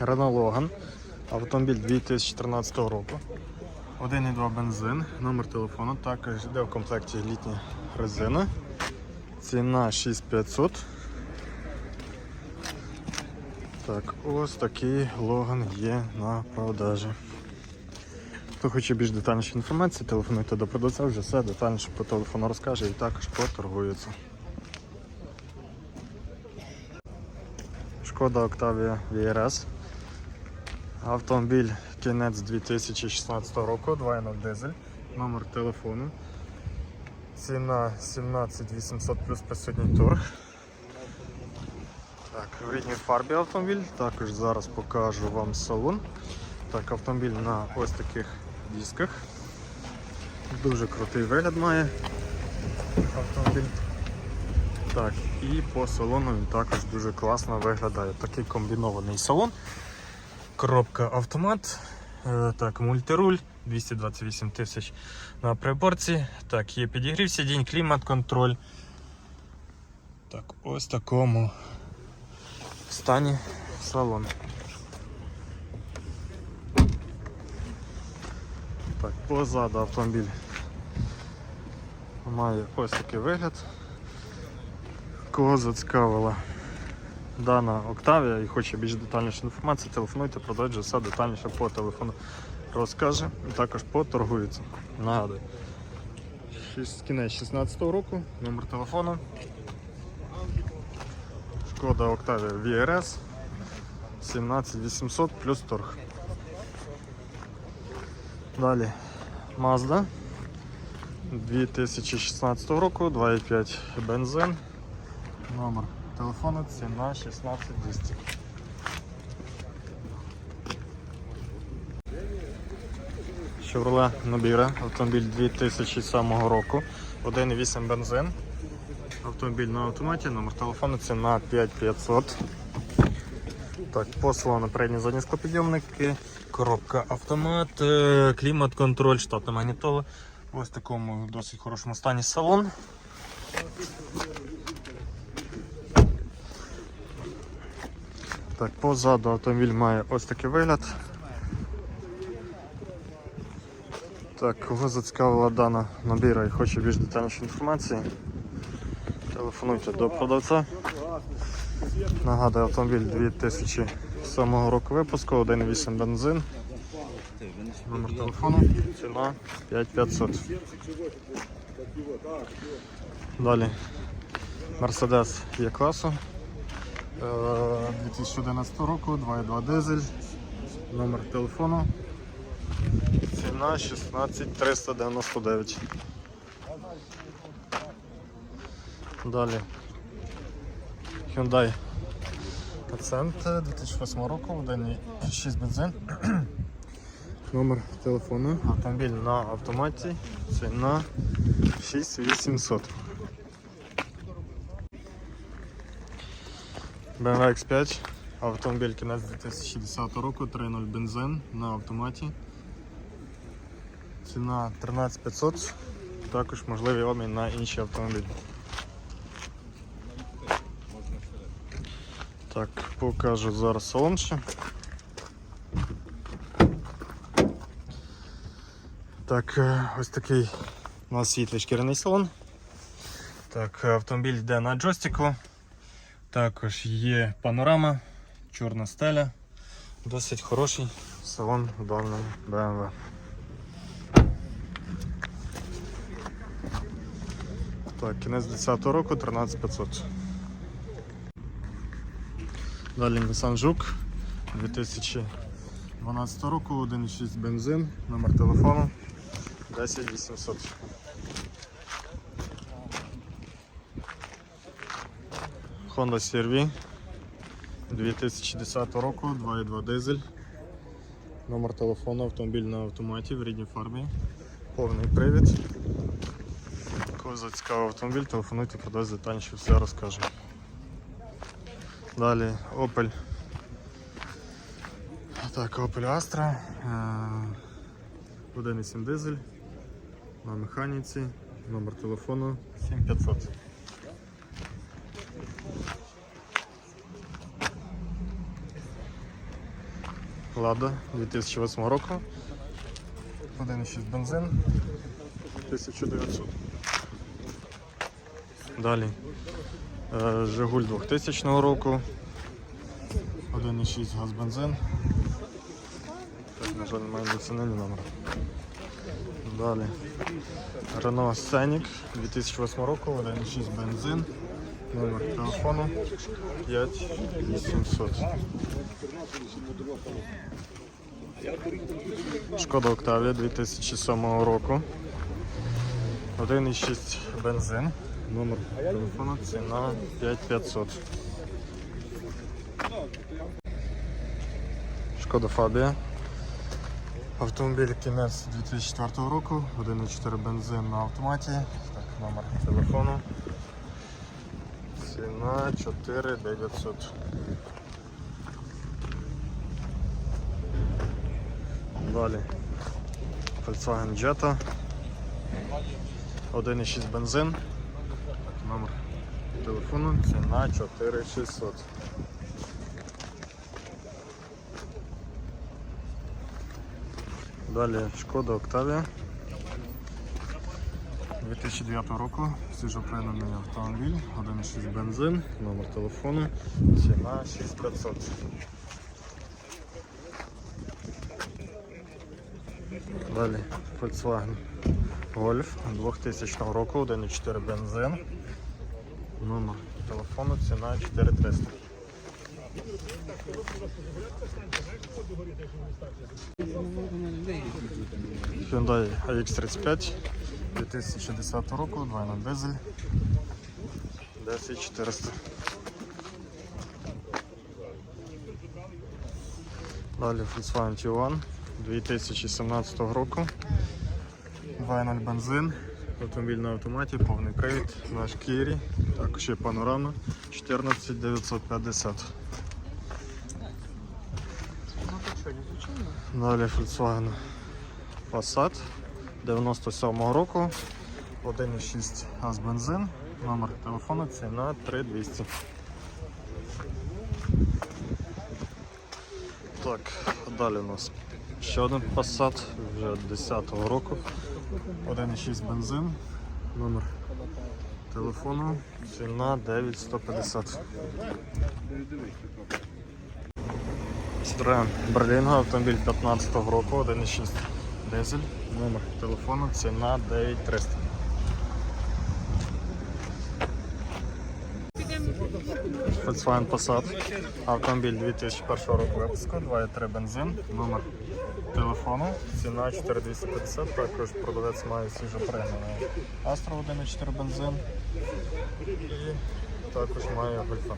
Renault Logan. Автомобіль 2013 року. 1,2 бензин, номер телефону, також йде в комплекті літня резина. Ціна 6500. Так, ось такий логан є на продажі. Хто хоче більш детальніше інформації, телефонуйте до продавця, вже все детальніше по телефону розкаже і також поторгується. Шкода Octavia VRS. Автомобіль кінець 2016 року, 2.0 дизель, номер телефону. Ціна 17 800 плюс присутній торг. Так, в рідній фарбі автомобіль. Також зараз покажу вам салон. Так, автомобіль на ось таких дисках. Дуже крутий вигляд має автомобіль. Так, і по салону він також дуже класно виглядає. Такий комбінований салон. Коробка автомат. Е, Так, мультируль 228 тисяч на приборці. Так, є підігрів сидінь, клімат, контроль. Так, ось такому стані салон. Так, позаду автомобіль має ось такий вигляд. Кого зацікавила дана Октавія і хоче більш детальніше інформації, телефонуйте, продовжує все детальніше по телефону розкаже і також поторгується. Нагадую. Кінець 16 року, номер телефону. Шкода Octavia VRS 17800 плюс торг. Далі Mazda 2016 року, 2,5 бензин. Номер телефону ціна 16200. Chevrolet Nobira, автомобіль 2007 року, 1,8 бензин. Автомобіль на автоматі, номер телефону ціна 5500. Так, по салону передні задні склопідйомники, коробка автомат, е, клімат-контроль, штатна магнітола. Ось в такому досить хорошому стані салон. Так, позаду автомобіль має ось такий вигляд. Так, кого зацікавила дана набіра і хоче більш детальніше інформації, телефонуйте до продавця. Нагадую, автомобіль 2007 року випуску, 1,8 бензин. Номер телефону, ціна 5500. Далі Mercedes є класу. Е, 2011 року, 2,2 дизель. Номер телефону. Ціна 16399. Далі Hyundai Accent 2008 року, 1,6 бензин. Номер телефону. Автомобіль на автоматі. Ціна 6800. BMW X5. Автомобіль кінець 2010 року, 3.0 бензин на автоматі. Ціна 13500. Також можливий обмін на інші автомобілі. Так, покажу зараз салон ще. Так, е, ось такий у нас світлий шкіряний салон. Так, автомобіль йде на джойстику. Також є панорама, чорна стеля. Досить хороший салон даного BMW. Так, кінець 10 року 13500. Далі Nissan Жук 2012 року, 1,6 бензин, номер телефону 10800. Honda CR-V 2010 року, 2,2 дизель. Номер телефону, автомобіль на автоматі в рідній фарбі. Повний привід. Кого зацікавив автомобіль, телефонуйте, продасть детальніше все розкажу. Далі Opel. Так, Opel Astra. е, 1,7 дизель. На механіці. Номер телефону 7500. Лада 2008 року. 1,6 бензин. 1900. Далі. Е, Жигуль 2000 року. 1,6 газ бензин. Так, на жаль, немає доцінені номер. Далі. Renault Scenic 2008 року, 1,6 бензин. Номер телефону 5800. Шкода Октавія 2007 року. 1,6 бензин. Номер телефону ціна 5500. Шкода Фабія. Автомобіль кінець 2004 року, 1,4 бензин на автоматі. Так, номер телефону. Ціна 4900. Далі. Volkswagen Jetta. 1,6 бензин. Номер телефону. Ціна 4600. Далі Шкода Октавія 2009 року, свіжопринений автомобіль, 1,6 бензин, номер телефону, ціна 6500. Далі Volkswagen Golf 2000 року, 1,4 бензин, номер телефону, ціна 4300. Hyundai iX35 2010 року, 2.0 дизель 10400. Далі Volkswagen Tiguan 2017 року. 2.0 бензин, автомобіль на автоматі, повний привід, на шкірі, також є панорама 14950. Далі Volkswagen Passat 97 року, 1,6 газ бензин, номер телефону, ціна 3200. Так, далі у нас ще один Passat, вже 10-го року, 1,6 бензин, номер телефону, ціна 9150. Citroen Berlingo, автомобіль 15-го року, 1,6 дизель, номер телефону, ціна 9300. Volkswagen Passat, автомобіль 2001 року випуску, 2,3 бензин, номер телефону, ціна 4250, також продавець має свіжо пригнаний Astra 1,4 бензин і також має гольфа.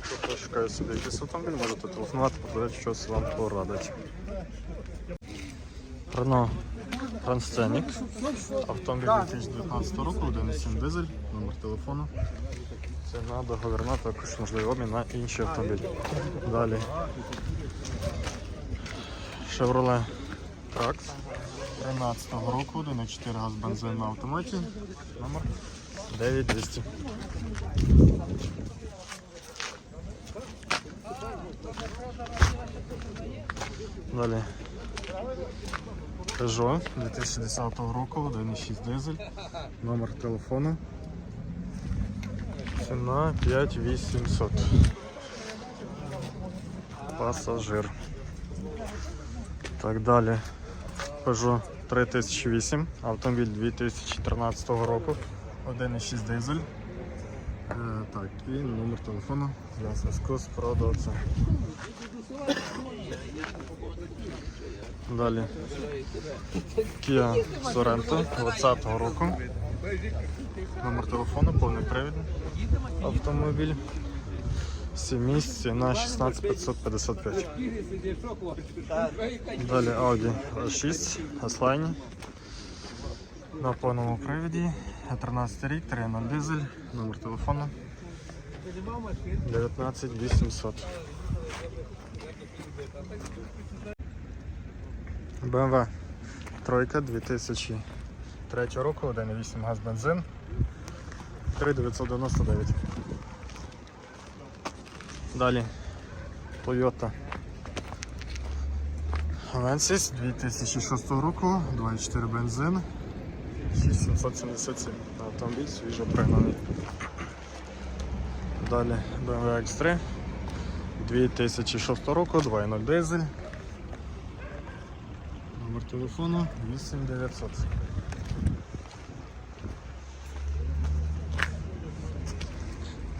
Хто шукає собі якийсь автомобіль, можете телефонувати, подивитися, щось вам порадить. Renault Transcenic. Автомобіль 2019 року, 1,7 дизель, номер телефону. Ціна договірна, також можливий обмін на інші автомобілі. Далі. Chevrolet Trax 13 року, 1,4 газ бензин на автоматі. Номер 9200. Далі. Peugeot 2010 року, 1,6 дизель, номер телефону. Ціна 5800. Пасажир. Так, далі. Peugeot 3008, автомобіль 2013 року, 1,6 дизель. Так, і номер телефону для зв'язку з продавцем. Далі. Kia Sorento 20 року. Номер телефону, повний привід. Автомобіль. 7 місць на 16555. Далі Audi A6 S-Line. На повному привіді. 13 рік, 3.0 дизель, номер телефону 19800. BMW тройка 2003 року, 1,8 газ бензин 3999. Далі Toyota Avensis 2006 року, 2.4 бензин, 6777. Автомобіль свіжо пригнаний. Далі BMW X3 2006 року, 2.0 дизель. Номер телефону 8900.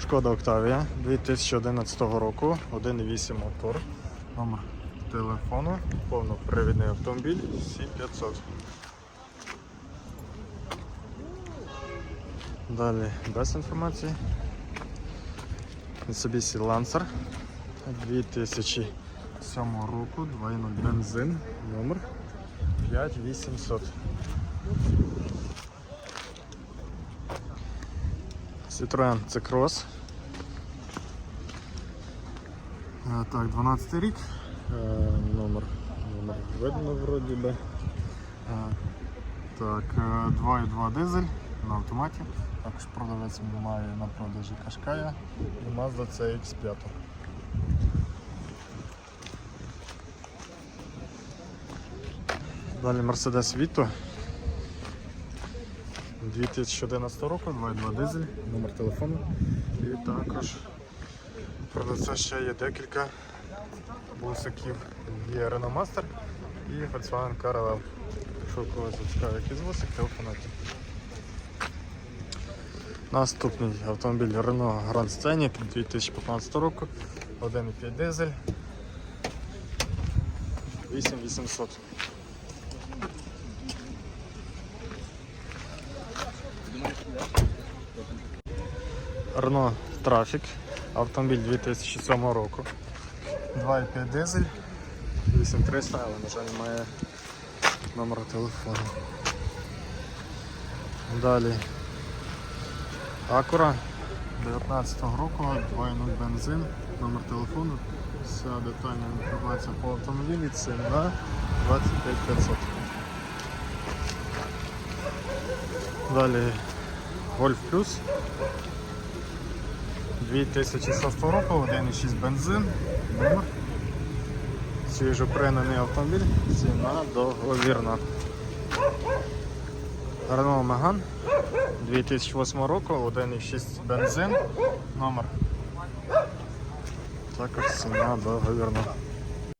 Шкода Октавія 2011 року, 1.8 мотор. Номер телефону, повнопривідний автомобіль 7500. Далі без інформації. Mitsubishi Lancer 2007 року, 2.0 бензин, номер 5800. Citroen C-Cross. Е, Так, 12 рік. Е, Номер, номер видно вроді би. Е, Так, е, 2.2 дизель на автоматі. Також продавець має на продажі Кашкая і Mazda CX5. Далі Mercedes Vito 2011 року, 2.2 дизель, номер телефону. І також продавця ще є декілька бусиків. Є Renault Master і Volkswagen Caravelle. Якщо у когось зацікавить якийсь бусик, телефонуйте. Наступний автомобіль Renault Grand Scenic 2015 року, 1,5 дизель, 8800. Renault Trafic, автомобіль 2007 року, 2,5 дизель, 8300, але на жаль немає номера телефону. Далі Акура 19 року, 2.0 бензин, номер телефону, вся детальна інформація по автомобілі, ціна 25500. Далі Golf Plus 2006 року, 1.6 бензин, номер. Свіжо пригнаний автомобіль, ціна договірна. Renault Megane 2008 року, 1.6 бензин, номер. Також ціна договірна.